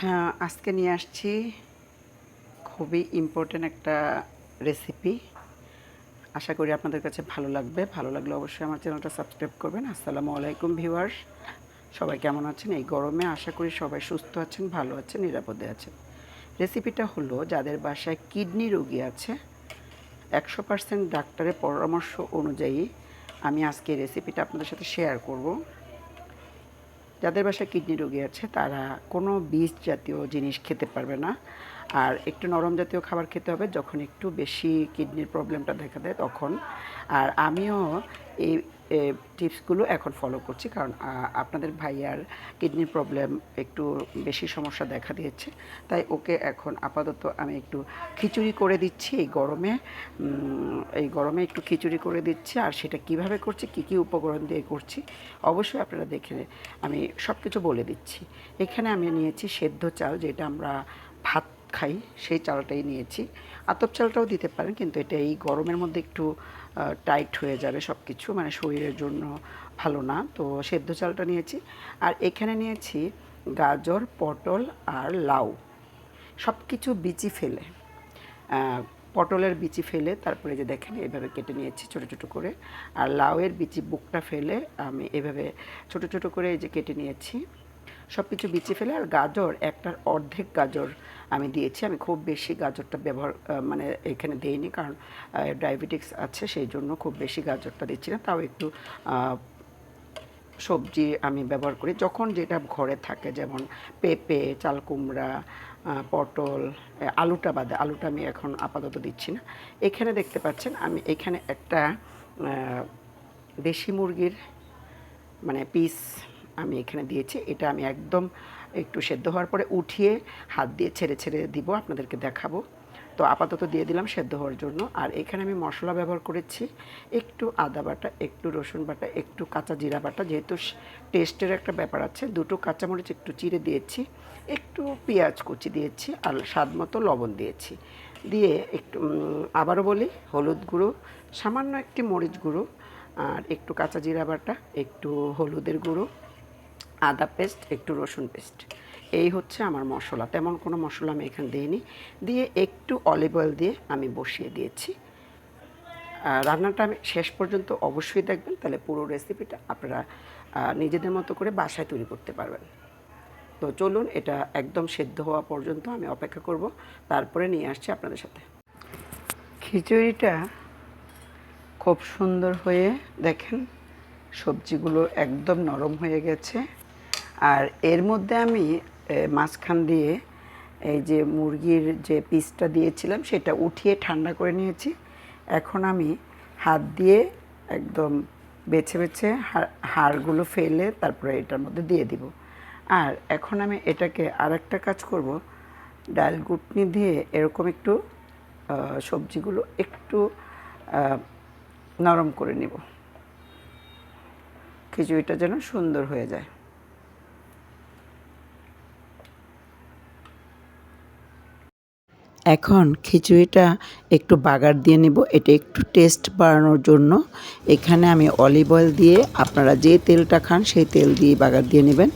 হ্যাঁ আজকে নিয়ে আসছি খুবই ইম্পর্ট্যান্ট একটা রেসিপি আশা করি আপনাদের কাছে ভালো লাগবে। ভালো লাগলে অবশ্যই আমার চ্যানেলটা সাবস্ক্রাইব করবেন। আসসালামু আলাইকুম ভিউয়ার্স সবাই কেমন আছেন? এই গরমে আশা করি সবাই সুস্থ আছেন, ভালো আছেন, নিরাপদে আছেন। রেসিপিটা হলো যাদের বাসায় কিডনি রোগী আছে, একশো পার্সেন্ট ডাক্তারের পরামর্শ অনুযায়ী আমি আজকে রেসিপিটা আপনাদের সাথে শেয়ার করব। যাদের বাসায় কিডনি রোগী আছে, তারা কোনো বীজ জাতীয় জিনিস খেতে পারবে না। আর একটু নরম জাতীয় খাবার খেতে হবে, যখন একটু বেশি কিডনির প্রবলেমটা দেখা দেয় তখন। আর আমিও এই টিপসগুলো এখন ফলো করছি কারণ আপনাদের ভাইয়ার কিডনির প্রবলেম একটু বেশি সমস্যা দেখা দিয়েছে। তাই ওকে এখন আপাতত আমি একটু খিচুড়ি করে দিচ্ছি এই গরমে। এই গরমে একটু খিচুড়ি করে দিচ্ছি আর সেটা কীভাবে করছি, কী কী উপকরণ দিয়ে করছি, অবশ্যই আপনারা দেখে আমি সব কিছু বলে দিচ্ছি। এখানে আমি নিয়েছি সেদ্ধ চাল যেটা আমরা ভাত খাই, সেই চালটাই নিয়েছি। আতপ চালটাও দিতে পারেন, কিন্তু এটা এই গরমের মধ্যে একটু টাইট হয়ে যাবে সব কিছু মানে শরীরের জন্য ভালো না। তো সেদ্ধ চালটা নিয়েছি। আর এখানে নিয়েছি গাজর, পটল আর লাউ। সব কিছু বিচি ফেলে। পটলের বিচি ফেলে, তারপরে যে দেখেন, এভাবে কেটে নিয়েছি ছোট ছোট করে। আর লাউয়ের বিচি বুকটা ফেলে, আমি এভাবে ছোট ছোট করে এই যে কেটে নিয়েছি। সব কিছু বিচি ফেলে, আর গাজর, একটার অর্ধেক গাজর আমি দিয়েছি। আমি খুব বেশি গাজরটা ব্যবহার মানে এখানে দিইনি কারণ ডায়াবেটিক্স আছে সেই জন্য খুব বেশি গাজরটা দিচ্ছি না। তাও একটু সবজি আমি ব্যবহার করি। যখন যেটা ঘরে থাকে যেমন পেঁপে চাল কুমড়া পটল আলুটা বাদে, আলুটা আমি এখন আপাতত দিচ্ছি না। এখানে দেখতে পাচ্ছেন আমি এখানে একটা দেশি মুরগির মানে পিস আমি এখানে দিয়েছি। এটা আমি একদম একটু সেদ্ধ হওয়ার পরে উঠিয়ে হাত দিয়ে ছেড়ে ছেড়ে দিব, আপনাদেরকে দেখাবো। তো আপাতত দিয়ে দিলাম সেদ্ধ হওয়ার জন্য। আর এখানে আমি মশলা ব্যবহার করেছি, একটু আদা বাটা, একটু রসুন বাটা, একটু কাঁচা জিরা বাটা, যেহেতু টেস্টের একটা ব্যাপার আছে। দুটো কাঁচামরিচ একটু চিড়ে দিয়েছি, একটু পেঁয়াজ কুচি দিয়েছি আর স্বাদ মতো লবণ দিয়েছি। দিয়ে একটু আবারও বলি, হলুদ গুঁড়ো, সামান্য একটি মরিচ গুঁড়ো আর একটু কাঁচা জিরা বাটা, একটু হলুদের গুঁড়ো আদা পেস্ট, একটু রসুন পেস্ট। এই হচ্ছে আমার মশলা। তেমন কোনো মশলা আমি এখানে দিইনি। দিয়ে একটু অলিভ অয়েল দিয়ে আমি বসিয়ে দিয়েছি। রান্নাটা আমি শেষ পর্যন্ত অবশ্যই দেখবেন। তাহলে পুরো রেসিপিটা আপনারা নিজেদের মতো করে বাসায় তৈরি করতে পারবেন। তো চলুন, এটা একদম সেদ্ধ হওয়া পর্যন্ত আমি অপেক্ষা করব। তারপরে নিয়ে আসছি আপনাদের সাথে। খিচুড়িটা খুব সুন্দর হয়ে দেখেন, সবজিগুলো একদম নরম হয়ে গেছে। আর এর মধ্যে আমি মাঝখান দিয়ে এই যে মুরগির যে পিসটা দিয়েছিলাম, সেটা উঠিয়ে ঠান্ডা করে নিয়েছি। এখন আমি হাত দিয়ে একদম বেছে বেছে হাড়- হাড়গুলো ফেলে তারপরে এটার মধ্যে দিয়ে দিব। আর এখন আমি এটাকে আরেকটা কাজ করব, ডাল গুটনি দিয়ে এরকম একটু সবজিগুলো একটু নরম করে নিব। খিচুড়িটা যেন সুন্দর হয়ে যায়। এখন খিচুড়িটা একটু বাগার দিয়ে নিব। এটা একটু টেস্ট বাড়ানোর জন্য। এখানে আমি অলিভ অয়েল দিয়ে আপনারা যে তেলটা খান সেই তেল দিয়ে বাগার দিয়ে নেবেন।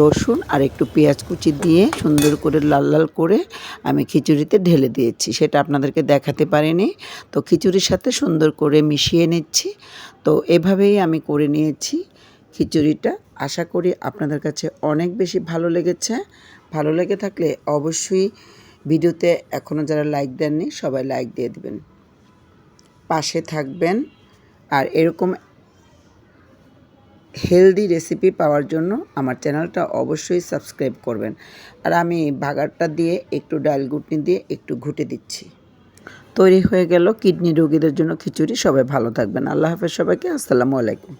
রসুন আর একটু পেঁয়াজ কুচি দিয়ে সুন্দর করে লাল লাল করে আমি খিচুড়িতে ঢেলে দিয়েছি। সেটা আপনাদেরকে দেখাতে পারিনি। তো খিচুড়ির সাথে সুন্দর করে মিশিয়ে নিচ্ছি। তো এভাবেই আমি করে নিয়েছি খিচুড়িটা। আশা করি আপনাদের কাছে অনেক বেশি ভালো লেগেছে। ভালো লেগে থাকলে অবশ্যই ভিডিওতে এখনও যারা লাইক দেননি, সবাই লাইক দিয়ে দিবেন। পাশে থাকবেন আর এরকম হেলদি রেসিপি পাওয়ার জন্য আমার চ্যানেলটা অবশ্যই সাবস্ক্রাইব করবেন। আর আমি বাগারটা দিয়ে একটু ডাল গুটনি দিয়ে একটু ঘুটে দিচ্ছি। তৈরি হয়ে গেল কিডনি রোগীদের জন্য খিচুড়ি। সবাই ভালো থাকবেন। আল্লাহ হাফেজ সবাইকে। আসসালামু আলাইকুম।